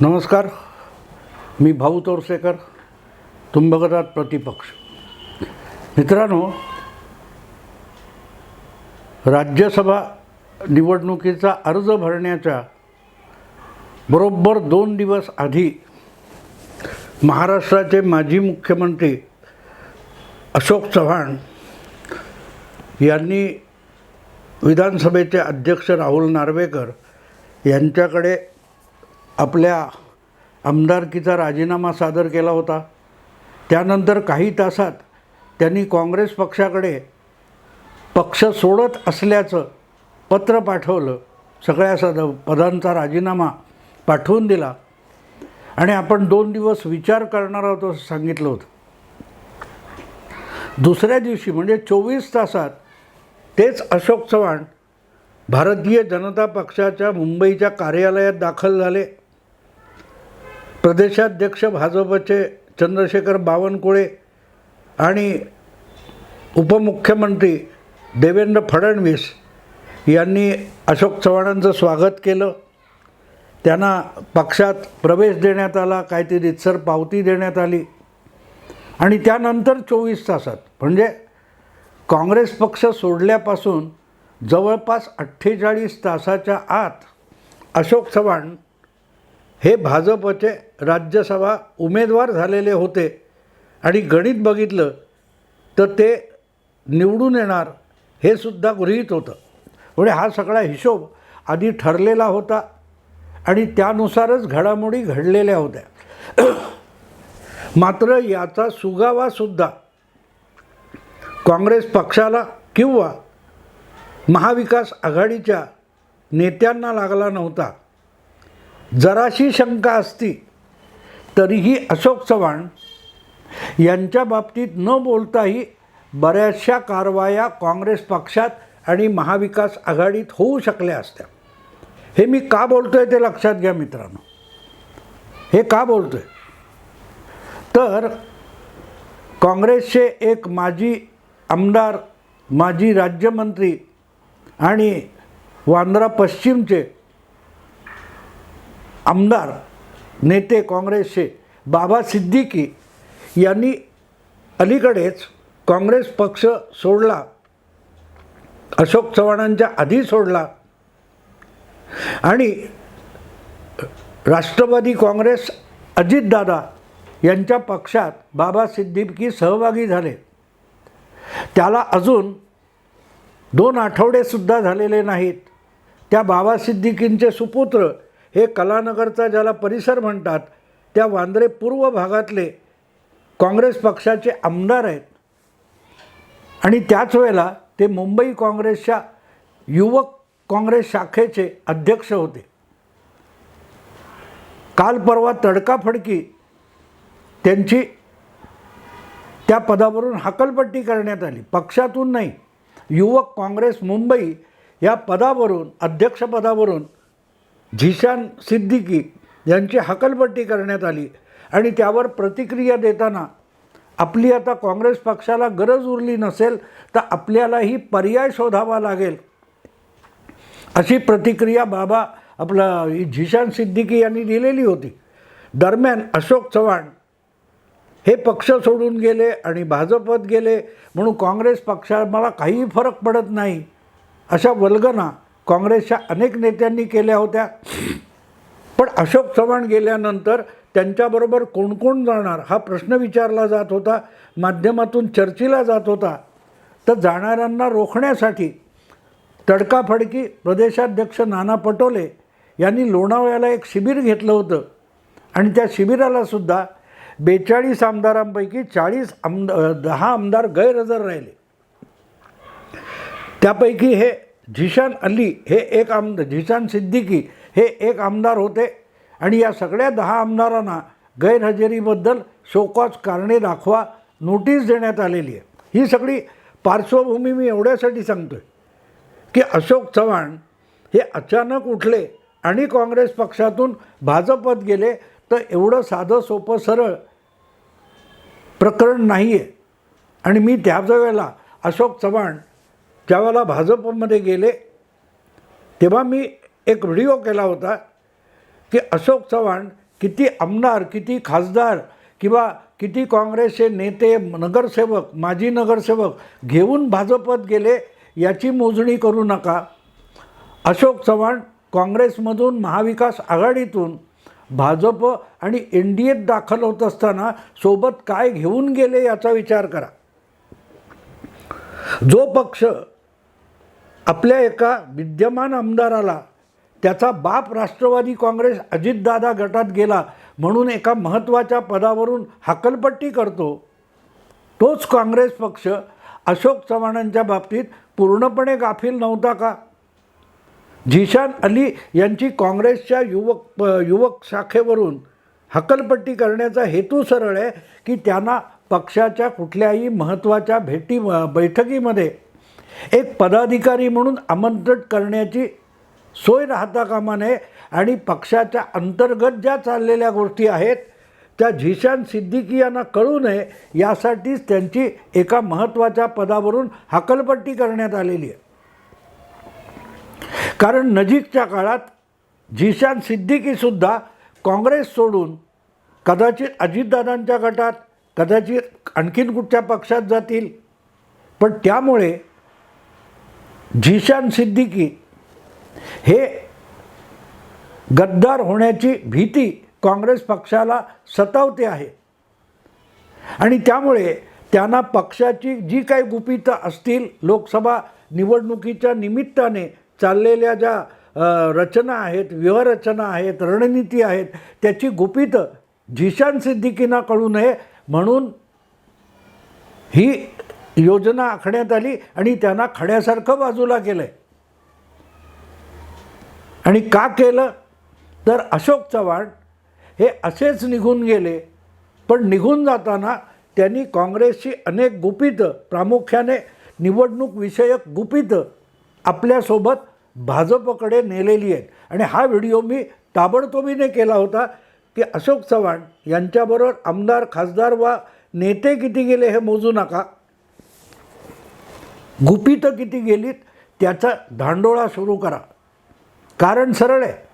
नमस्कार मी भाऊ तोरसेकर तुम्ही बघत आहात प्रतिपक्ष. मित्रांनो राज्यसभा निवडणुकीचा अर्ज भरण्याच्या बरोबर दोन दिवस आधी महाराष्ट्राचे माजी मुख्यमंत्री अशोक चव्हाण यांनी विधानसभेचे अध्यक्ष राहुल नार्वेकर यांच्याकडे आपल्या आमदारकीचा राजीनामा सादर केला होता. त्यानंतर काही तासात त्यांनी काँग्रेस पक्षाकडे पक्ष सोडत असल्याचं पत्र पाठवलं. सगळ्या सद पदांचा राजीनामा पाठवून दिला. आणि आपण दोन दिवस विचार करणार आहोत असं सांगितलं होतं. दुसऱ्या दिवशी म्हणजे चोवीस तासात तेच अशोक चव्हाण भारतीय जनता पक्षाच्या मुंबईच्या कार्यालयात दाखल झाले. प्रदेशाध्यक्ष भाजपचे चंद्रशेखर बावनकुळे आणि उपमुख्यमंत्री देवेंद्र फडणवीस यांनी अशोक चव्हाणांचं स्वागत केलं. त्यांना पक्षात प्रवेश देण्यात आला काहीतरी रितसर पावती देण्यात आली. आणि त्यानंतर चोवीस तासात म्हणजे काँग्रेस पक्ष सोडल्यापासून जवळपास अठ्ठेचाळीस तासाच्या आत अशोक चव्हाण हे भाजपचे राज्यसभा उमेदवार झालेले होते आणि गणित बघितलं तर ते निवडून येणार हे सुद्धा गृहीत होतं. म्हणजे हा सगळा हिशोब आधी ठरलेला होता आणि त्यानुसारच घडामोडी घडलेल्या होत्या. मात्र याचा सुगावासुद्धा काँग्रेस पक्षाला किंवा महाविकास आघाडीच्या नेत्यांना लागला नव्हता. जराशी शंका असती तरीही अशोक चव्हाण यांच्या बाबतीत न बोलताही बऱ्याचशा कारवाया काँग्रेस पक्षात आणि महाविकास आघाडीत होऊ शकल्या असत्या. हे मी का बोलतोय ते लक्षात घ्या मित्रांनो. हे का बोलतोय? तर काँग्रेसचे एक माजी आमदार माजी राज्यमंत्री आणि वांद्रा पश्चिमचे आमदार नेते काँग्रेसचे बाबा सिद्दीकी यांनी अलीकडेच काँग्रेस पक्ष सोडला अशोक चव्हाणांच्या आधी सोडला आणि राष्ट्रवादी काँग्रेस अजितदादा यांच्या पक्षात बाबा सिद्दीकी सहभागी झाले. त्याला अजून दोन आठवडेसुद्धा झालेले नाहीत. त्या बाबा सिद्दीकींचे सुपुत्र हे कलानगरचा ज्याला परिसर म्हणतात त्या वांद्रे पूर्व भागातले काँग्रेस पक्षाचे आमदार आहेत. आणि त्याच वेळेला ते मुंबई काँग्रेसच्या युवक काँग्रेस शाखेचे अध्यक्ष होते. काल परवा तडकाफडकी त्यांची त्या पदावरून हकलपट्टी करण्यात आली. पक्षातून नाही युवक काँग्रेस मुंबई या पदावरून अध्यक्षपदावरून झिशान सिद्दीकी यांची हकलपट्टी करण्यात आली. आणि त्यावर प्रतिक्रिया देताना आपली आता काँग्रेस पक्षाला गरज उरली नसेल तर आपल्यालाही पर्याय शोधावा लागेल. अशी प्रतिक्रिया बाबा आपला झिशान सिद्दीकी यांनी दिलेली होती. दरम्यान अशोक चव्हाण हे पक्ष सोडून गेले आणि भाजपत गेले म्हणून काँग्रेस पक्षा मला काही फरक पडत नाही अशा वल्गना काँग्रेसच्या अनेक नेत्यांनी केल्या होत्या. पण अशोक चव्हाण गेल्यानंतर त्यांच्याबरोबर कोण कोण जाणार हा प्रश्न विचारला जात होता माध्यमातून चर्चेला जात होता. तर जाणाऱ्यांना रोखण्यासाठी तडकाफडकी प्रदेशाध्यक्ष नाना पटोले यांनी लोणावळ्याला एक शिबिर घेतलं होतं. आणि त्या शिबिरालासुद्धा बेचाळीस आमदारांपैकी चाळीस आमद दहा आमदार गैरहजर राहिले. त्यापैकी हे झिशान अली हे एक आमदार झिशान सिद्दीकी हे एक आमदार होते. आणि या सगळ्या दहा आमदारांना गैरहजेरीबद्दल शोकॉज कारणे दाखवा नोटीस देण्यात आलेली आहे. ही सगळी पार्श्वभूमी मी एवढ्यासाठी सांगतो आहे की अशोक चव्हाण हे अचानक उठले आणि काँग्रेस पक्षातून भाजपत गेले तर एवढं साधं सोपं सरळ प्रकरण नाही आहे आणि मी त्याच वेळेला अशोक चव्हाण ज्यावेळेला भाजपमध्ये गेले तेव्हा मी एक व्हिडिओ केला होता की अशोक चव्हाण किती आमदार किती खासदार किंवा किती काँग्रेसचे नेते नगरसेवक माजी नगरसेवक घेऊन भाजपत गेले याची मोजणी करू नका. अशोक चव्हाण काँग्रेसमधून महाविकास आघाडीतून भाजप आणि एन डी एत दाखल होत असताना सोबत काय घेऊन गेले याचा विचार करा. जो पक्ष आपल्या एका विद्यमान आमदाराला त्याचा बाप राष्ट्रवादी काँग्रेस अजितदादा गटात गेला म्हणून एका महत्त्वाच्या पदावरून हाकलपट्टी करतो तोच काँग्रेस पक्ष अशोक चव्हाणांच्या बाबतीत पूर्णपणे गाफील नव्हता का? झिशान अली यांची काँग्रेसच्या युवक प- युवक शाखेवरून हकलपट्टी करण्याचा हेतू सरळ आहे की त्यांना पक्षाच्या कुठल्याही महत्त्वाच्या भेटी बैठकीमध्ये एक पदाधिकारी म्हणून आमंत्रित करण्याची सोय राहता कामा नये आणि पक्षाच्या अंतर्गत ज्या चाललेल्या गोष्टी आहेत त्या झिशान सिद्दीकी यांना कळू नये यासाठीच त्यांची एका महत्त्वाच्या पदावरून हकलपट्टी करण्यात आलेली आहे. कारण नजीकच्या काळात झिशान सिद्दीकीसुद्धा काँग्रेस सोडून कदाचित अजितदादांच्या गटात कदाचित आणखीन कुठच्या पक्षात जातील. पण त्यामुळे झिशान सिद्दीकी हे गद्दार होण्याची भीती काँग्रेस पक्षाला सतावते आहे. आणि त्यामुळे त्यांना पक्षाची जी काही गुपितं असतील लोकसभा निवडणुकीच्या निमित्ताने चाललेल्या ज्या रचना आहेत व्यूहरचना आहेत रणनीती आहेत त्याची गुपितं झिशान सिद्दीकींना कळू नये म्हणून ही योजना आखण्यात आली आणि त्यांना खड्यासारखं बाजूला केलं आहे आणि का केलं? तर अशोक चव्हाण हे असेच निघून गेले पण निघून जाताना त्यांनी काँग्रेसची अनेक गुपितं प्रामुख्याने निवडणूक विषयक गुपितं आपल्यासोबत भाजपकडे नेलेली आहेत. आणि हा व्हिडिओ मी ताबडतोबीने केला होता की अशोक चव्हाण यांच्याबरोबर आमदार खासदार वा नेते किती गेले हे मोजू नका. गुपितं किती गेलीत त्याचा धांडोळा सुरू करा. कारण सरळ आहे.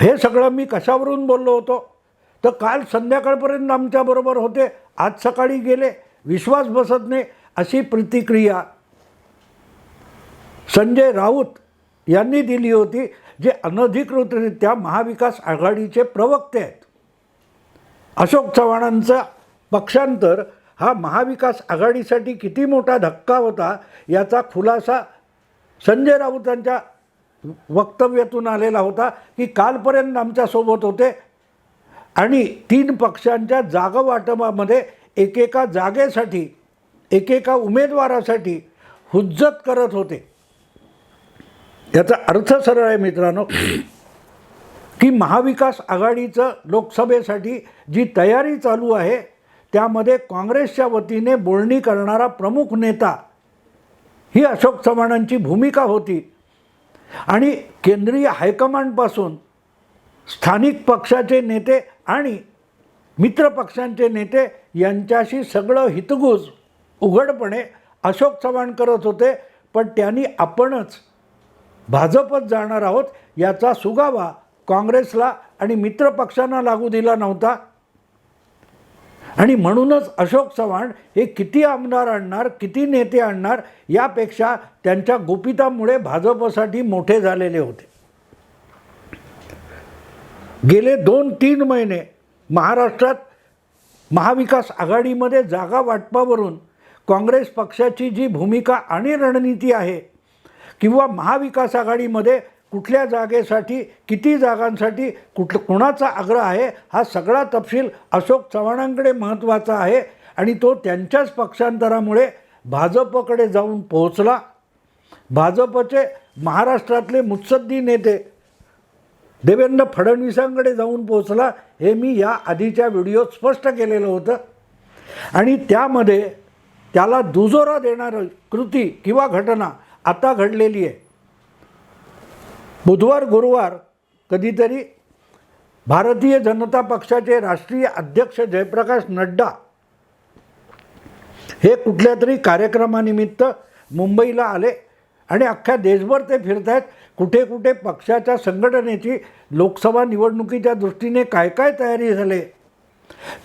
हे सगळं मी कशावरून बोललो होतो? तर काल संध्याकाळपर्यंत आमच्याबरोबर होते आज सकाळी गेले विश्वास बसत नाही अशी प्रतिक्रिया संजय राऊत यांनी दिली होती जे अनधिकृतरित्या महाविकास आघाडीचे प्रवक्ते आहेत. अशोक चव्हाणांचा पक्षांतर हा महाविकास आघाडीसाठी किती मोठा धक्का होता याचा खुलासा संजय राऊतांच्या वक्तव्यातून आलेला होता की कालपर्यंत आमच्यासोबत होते आणि तीन पक्षांच्या जागा वाटपामध्ये एकेका जागेसाठी एकेका उमेदवारासाठी हुज्जत करत होते. याचा अर्थ सरळ आहे मित्रांनो की महाविकास आघाडीचं लोकसभेसाठी जी तयारी चालू आहे त्यामध्ये काँग्रेसच्या वतीने बोलणी करणारा प्रमुख नेता ही अशोक चव्हाणांची भूमिका होती. आणि केंद्रीय हायकमांडपासून स्थानिक पक्षाचे नेते आणि मित्रपक्षांचे नेते यांच्याशी सगळं हितगुज उघडपणे अशोक चव्हाण करत होते. पण त्यांनी आपणच भाजपत जाणार आहोत याचा सुगावा काँग्रेसला आणि मित्रपक्षांना लागू दिला नव्हता. आणि म्हणूनच अशोक चव्हाण हे किती आमदार आणणार किती नेते आणणार यापेक्षा त्यांच्या गुपितामुळे भाजपसाठी मोठे झालेले होते. गेले दोन तीन महिने महाराष्ट्रात महाविकास आघाडीमध्ये जागा वाटपावरून काँग्रेस पक्षाची जी भूमिका आणि रणनीती आहे किंवा महाविकास आघाडीमध्ये कुठल्या जागेसाठी किती जागांसाठी कुठलं कुणाचा आग्रह आहे हा सगळा तपशील अशोक चव्हाणांकडे महत्त्वाचा आहे आणि तो त्यांच्याच पक्षांतरामुळे भाजपकडे जाऊन पोहोचला. भाजपचे महाराष्ट्रातले मुत्सद्दी नेते देवेंद्र फडणवीसांकडे जाऊन पोहोचला हे मी या आधीच्या व्हिडिओत स्पष्ट केलेलं होतं. आणि त्यामध्ये त्याला दुजोरा देणारं कृती किंवा घटना आता घडलेली आहे. बुधवार गुरुवार कधीतरी भारतीय जनता पक्षाचे राष्ट्रीय अध्यक्ष जयप्रकाश नड्डा हे कुठल्या तरी कार्यक्रमानिमित्त मुंबईला आले आणि अख्ख्या देशभर ते फिरत आहेत कुठे कुठे पक्षाच्या संघटनेची लोकसभा निवडणुकीच्या दृष्टीने काय काय तयारी झाले?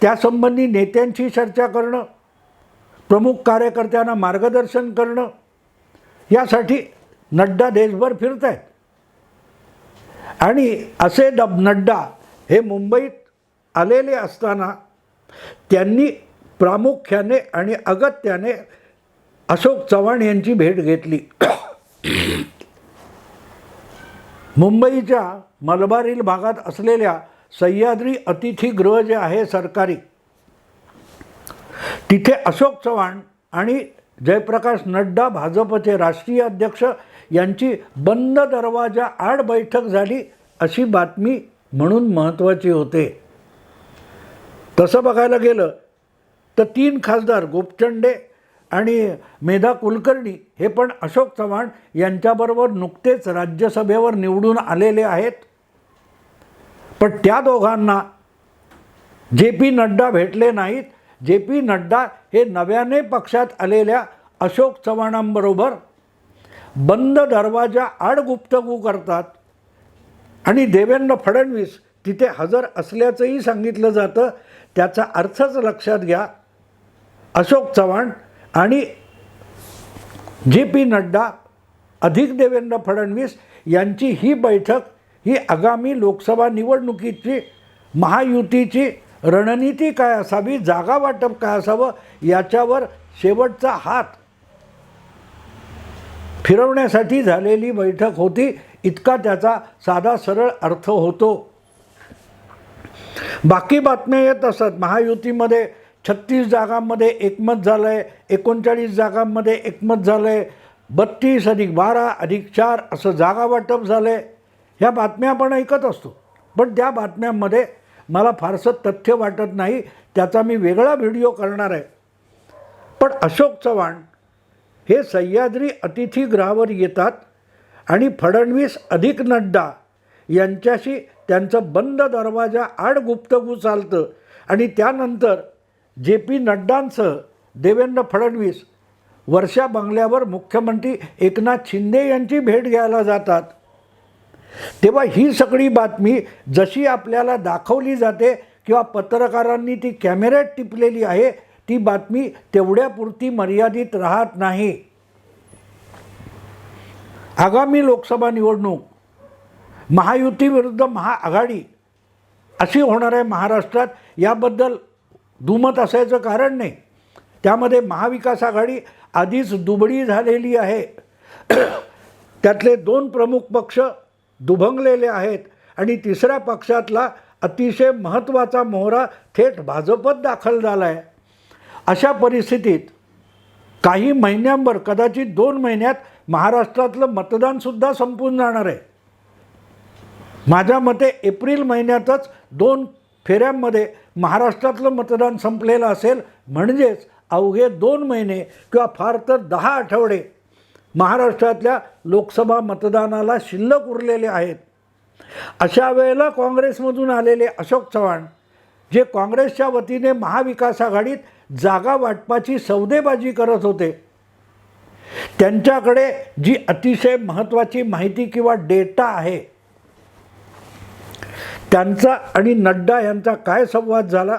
त्यासंबंधी नेत्यांशी चर्चा करणं प्रमुख कार्यकर्त्यांना मार्गदर्शन करणं यासाठी नड्डा देशभर फिरत आहेत आणि असे डब नड्डा हे मुंबईत आलेले असताना त्यांनी प्रामुख्याने आणि अगत्याने अशोक चव्हाण यांची भेट घेतली. मुंबईच्या मलबारील भागात असलेल्या सह्याद्री अतिथीगृह जे आहे सरकारी तिथे अशोक चव्हाण आणि जयप्रकाश नड्डा भाजपचे राष्ट्रीय अध्यक्ष यांची बंद दरवाजा आड बैठक झाली अशी बातमी म्हणून महत्त्वाची होते. तसं बघायला गेलं तर तीन खासदार गोपचंडे आणि मेधा कुलकर्णी हे पण अशोक चव्हाण यांच्याबरोबर नुकतेच राज्यसभेवर निवडून आलेले आहेत. पण त्या दोघांना जे पी नड्डा भेटले नाहीत. जे पी नड्डा हे नव्याने पक्षात आलेल्या अशोक चव्हाणांबरोबर बंद दरवाजा आड गुप्तगू करतात. आणि देवेंद्र फडणवीस तिथे हजर असल्याचंही सांगितलं जातं. त्याचा अर्थच लक्षात घ्या. अशोक चव्हाण आणि जे पी नड्डा अधिक देवेंद्र फडणवीस यांची ही बैठक ही आगामी लोकसभा निवडणुकीची महायुतीची रणनीती काय असावी जागा वाटप काय असावं याच्यावर शेवटचा हात फिरवण्यासाठी झालेली बैठक होती. इतका त्याचा साधा सरळ अर्थ होतो. बाकी बातम्या येत असत. महायुतीमध्ये छत्तीस जागांमध्ये एकमत झालं आहे एकोणचाळीस जागांमध्ये एकमत झालं आहे बत्तीस अधिक बारा अधिक चार असं जागा वाटप झालं आहे ह्या बातम्या आपण ऐकत असतो. पण त्या बातम्यांमध्ये मला फारसं तथ्य वाटत नाही. त्याचा मी वेगळा व्हिडिओ करणार आहे. पण अशोक चव्हाण हे सह्याद्री अतिथीगृहावर येतात आणि फडणवीस अधिक नड्डा यांच्याशी त्यांचं बंद दरवाजा आड गुप्तगू चालतं आणि त्यानंतर जे पी नड्डांसह देवेंद्र फडणवीस वर्षा बंगल्यावर मुख्यमंत्री एकनाथ शिंदे यांची भेट घ्यायला जातात. तेव्हा ही सगळी बातमी जशी आपल्याला दाखवली जाते किंवा पत्रकारांनी ती कॅमेऱ्यात टिपलेली आहे ती बातमी तेवढ्यापुरती मर्यादित राहत नाही. आगामी लोकसभा निवडणूक महायुतीविरुद्ध महाआघाडी अशी होणार आहे महाराष्ट्रात याबद्दल दुमत असायचं कारण नाही. त्यामध्ये महाविकास आघाडी आधीच दुबळी झालेली आहे. त्यातले दोन प्रमुख पक्ष दुभंगलेले आहेत आणि तिसऱ्या पक्षातला अतिशय महत्त्वाचा मोहरा थेट भाजपत दाखल झाला आहे अशा परिस्थितीत काही महिन्यांवर कदाचित दोन महिन्यात महाराष्ट्रातलं मतदानसुद्धा संपून जाणार आहे. माझ्या मते एप्रिल महिन्यातच दोन फेऱ्यांमध्ये महाराष्ट्रातलं मतदान संपलेलं असेल. म्हणजेच अवघे दोन महिने किंवा फार तर दहा आठवडे महाराष्ट्रातल्या लोकसभा मतदानाला शिल्लक उरलेले आहेत. अशा वेळेला काँग्रेसमधून आलेले अशोक चव्हाण जे काँग्रेसच्या वतीने महाविकास आघाडीत जागा वाटपाची सौदेबाजी करत होते. त्यांच्याकडे जी अतिशय महत्त्वाची माहिती किंवा डेटा आहे त्यांचा आणि नड्डा यांचा काय संवाद झाला?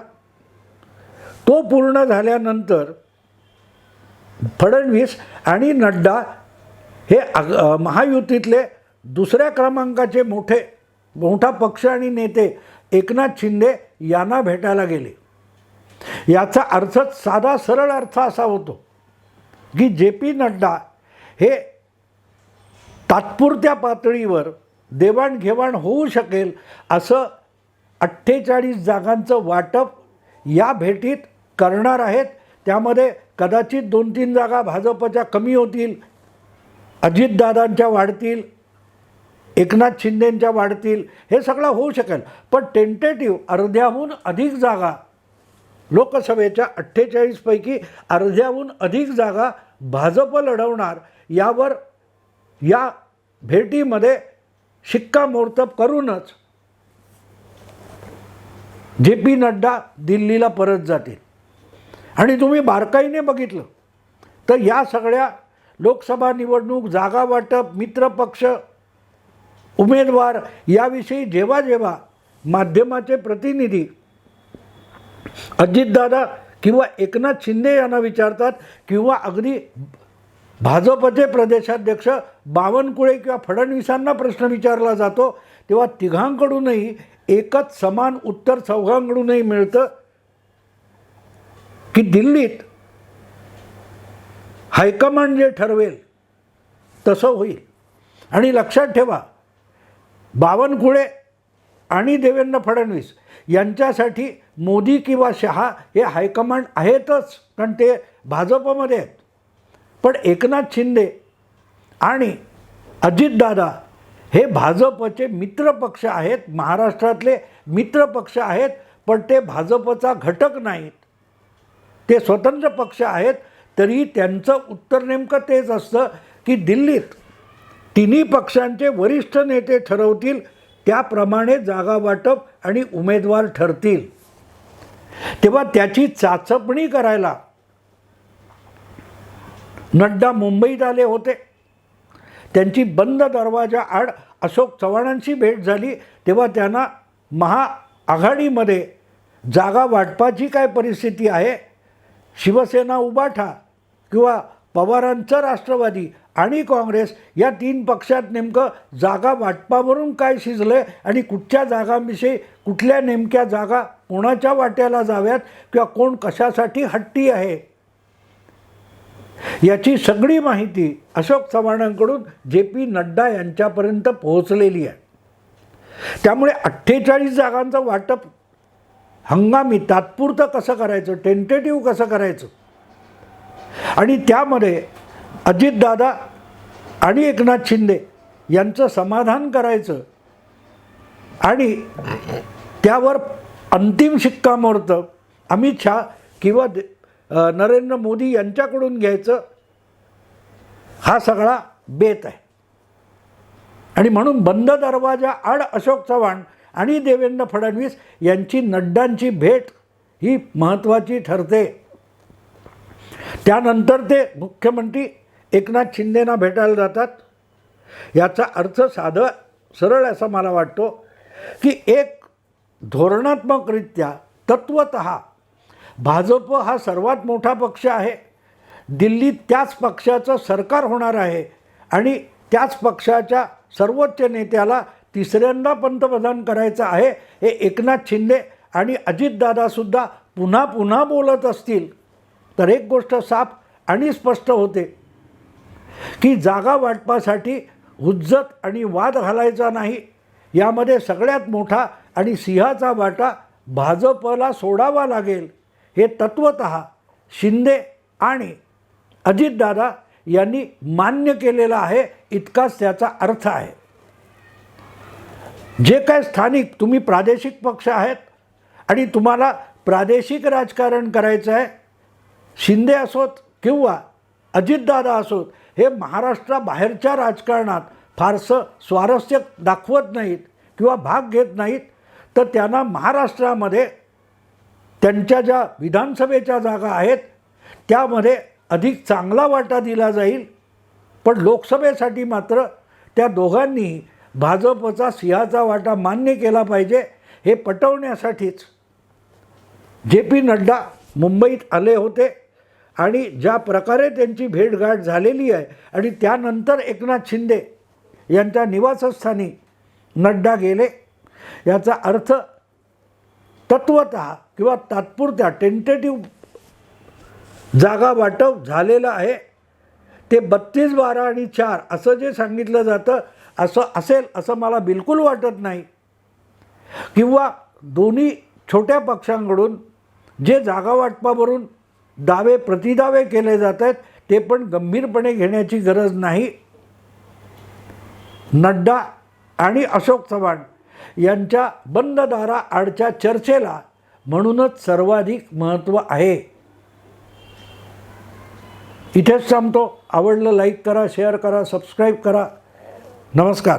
तो पूर्ण झाल्यानंतर फडणवीस आणि नड्डा हे अग महायुतीतले दुसऱ्या क्रमांकाचे मोठे मोठा पक्ष आणि नेते एकनाथ शिंदे यांना भेटायला गेले. याचा अर्थच साधा सरळ अर्थ असा होतो की जे पी नड्डा हे तात्पुरत्या पातळीवर देवाणघेवाण होऊ शकेल असं अठ्ठेचाळीस जागांचं वाटप या भेटीत करणार आहेत. त्यामध्ये कदाचित दोन तीन जागा भाजपच्या कमी होतील अजितदादांच्या वाढतील एकनाथ शिंदेंच्या वाढतील हे सगळं होऊ शकेल. पण टेंटेटिव्ह अर्ध्याहून अधिक जागा लोकसभेच्या अठ्ठेचाळीसपैकी अर्ध्याहून अधिक जागा भाजप लढवणार यावर या भेटीमध्ये शिक्कामोर्तब करूनच जे पी नड्डा दिल्लीला परत जातील. आणि तुम्ही बारकाईने बघितलं तर या सगळ्या लोकसभा निवडणूक जागा वाटप मित्रपक्ष उमेदवार याविषयी जेव्हा जेव्हा माध्यमाचे प्रतिनिधी अजितदादा किंवा एकनाथ शिंदे यांना विचारतात किंवा अगदी भाजपचे प्रदेशाध्यक्ष बावनकुळे किंवा फडणवीसांना प्रश्न विचारला जातो तेव्हा तिघांकडूनही एकच समान उत्तर चौघांकडूनही मिळतं की दिल्लीत हायकमांड जे ठरवेल तसं होईल. आणि लक्षात ठेवा बावनकुळे आणि देवेंद्र फडणवीस यांच्यासाठी मोदी किंवा शहा हे हायकमांड आहेतच कारण ते भाजपमध्ये आहेत. पण एकनाथ शिंदे आणि अजितदादा हे भाजपचे मित्रपक्ष आहेत महाराष्ट्रातले मित्रपक्ष आहेत पण ते भाजपचा घटक नाहीत. ते स्वतंत्र पक्ष आहेत तरी त्यांचं उत्तर नेमकं तेच असतं की दिल्लीत तिन्ही पक्षांचे वरिष्ठ नेते ठरवतील त्याप्रमाणे जागा वाटप आणि उमेदवार ठरतील. तेव्हा त्याची चाचपणी करायला नड्डा मुंबईत आले होते. त्यांची बंद दरवाजा आड अशोक चव्हाणांशी भेट झाली तेव्हा त्यांना महाआघाडीमध्ये जागा वाटपाची काय परिस्थिती आहे? शिवसेना उबाठा किंवा पवारांचं राष्ट्रवादी आणि काँग्रेस या तीन पक्षात नेमकं जागा वाटपावरून काय शिजलं आहे आणि कुठच्या जागांविषयी कुठल्या नेमक्या जागा कोणाच्या वाट्याला जाव्यात किंवा कोण कशासाठी हट्टी आहे? याची सगळी माहिती अशोक चव्हाणांकडून जे पी नड्डा यांच्यापर्यंत पोहोचलेली आहे. त्यामुळे अठ्ठेचाळीस जागांचं वाटप हंगामी तात्पुरतं कसं करायचं? टेंटेटिव्ह कसं करायचं? आणि त्यामध्ये अजितदादा आणि एकनाथ शिंदे यांचं समाधान करायचं आणि त्यावर अंतिम शिक्कामोर्तब अमित शहा किंवा दे- नरेंद्र मोदी यांच्याकडून घ्यायचं हा सगळा बेत आहे. आणि म्हणून बंद दरवाजा आड अशोक चव्हाण आणि देवेंद्र फडणवीस यांची नड्डांची भेट ही महत्त्वाची ठरते. त्यानंतर ते मुख्यमंत्री एकनाथ शिंदेना भेटायला जातात. याचा अर्थ साधं सरळ असा मला वाटतो की एक धोरणात्मकरित्या तत्वत भाजप हा सर्वात मोठा पक्ष आहे. दिल्लीत त्याच पक्षाचं सरकार होणार आहे आणि त्याच पक्षाच्या सर्वोच्च नेत्याला तिसऱ्यांदा पंतप्रधान करायचं आहे हे एकनाथ शिंदे आणि अजितदादासुद्धा पुन्हा पुन्हा बोलत असतील. तर एक गोष्ट साफ आणि स्पष्ट होते. की जागा वाटपासाठी हुज्जत आणि वाद घालायचा नाही. यामध्ये सगळ्यात मोठा आणि सिंहाचा वाटा भाजपला सोडावा लागेल. हे तत्वत शिंदे आणि अजितदादा यांनी मान्य केलेलं आहे. इतकाच त्याचा अर्थ आहे. जे काय स्थानिक तुम्ही प्रादेशिक पक्ष आहेत आणि तुम्हाला प्रादेशिक राजकारण करायचं आहे. शिंदे असोत किंवा अजितदादा असोत हे महाराष्ट्राबाहेरच्या राजकारणात फारसं स्वारस्य दाखवत नाहीत किंवा भाग घेत नाहीत तर त्यांना महाराष्ट्रामध्ये त्यांच्या ज्या विधानसभेच्या जागा आहेत त्यामध्ये अधिक चांगला वाटा दिला जाईल. पण लोकसभेसाठी मात्र त्या दोघांनी भाजपचा सिंहाचा वाटा मान्य केला पाहिजे हे पटवण्यासाठीच. जे पी नड्डा मुंबईत आले होते आणि ज्या प्रकारे त्यांची भेटगाठ झालेली आहे आणि त्यानंतर एकनाथ शिंदे यांच्या निवासस्थानी नड्डा गेले याचा अर्थ तत्वत किंवा तात्पुरत्या टेंटेटिव्ह जागा वाटप झालेलं आहे. ते बत्तीस बारा आणि चार असं जे सांगितलं जातं असं असेल असं मला बिलकुल वाटत नाही. किंवा दोन्ही छोट्या पक्षांकडून जे जागा वाटपावरून दावे प्रतिदावे केले जात आहेत ते पण गंभीरपणे घेण्याची गरज नाही. नड्डा आणि अशोक चव्हाण यांच्या बंद दारा आडच्या चर्चेला म्हणूनच सर्वाधिक महत्त्व आहे. इथेच थांबतो. आवडलं लाईक करा शेअर करा सबस्क्राईब करा. नमस्कार.